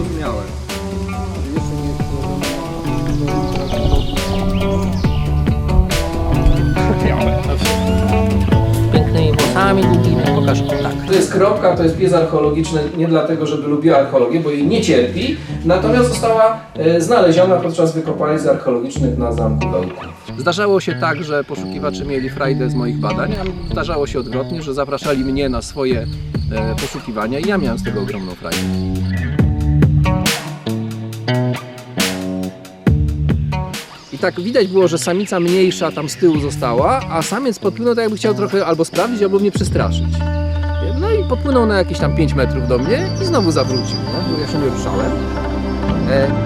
nie miałem. Jeszcze nie włosami, pokaż tak. To jest kropka, to jest pies archeologiczny, nie dlatego, żeby lubiła archeologię, bo jej nie cierpi, natomiast została e, znaleziona podczas wykopalisk archeologicznych na zamku Dołku. Zdarzało się tak, że poszukiwacze mieli frajdę z moich badań, a zdarzało się odwrotnie, że zapraszali mnie na swoje e, poszukiwania i ja miałem z tego ogromną frajdę. I tak widać było, że samica mniejsza tam z tyłu została, a samiec podpłynął tak jakby chciał trochę albo sprawdzić, albo mnie przestraszyć. No i podpłynął na jakieś tam 5 metrów do mnie i znowu zawrócił, nie? bo ja się nie ruszałem. E,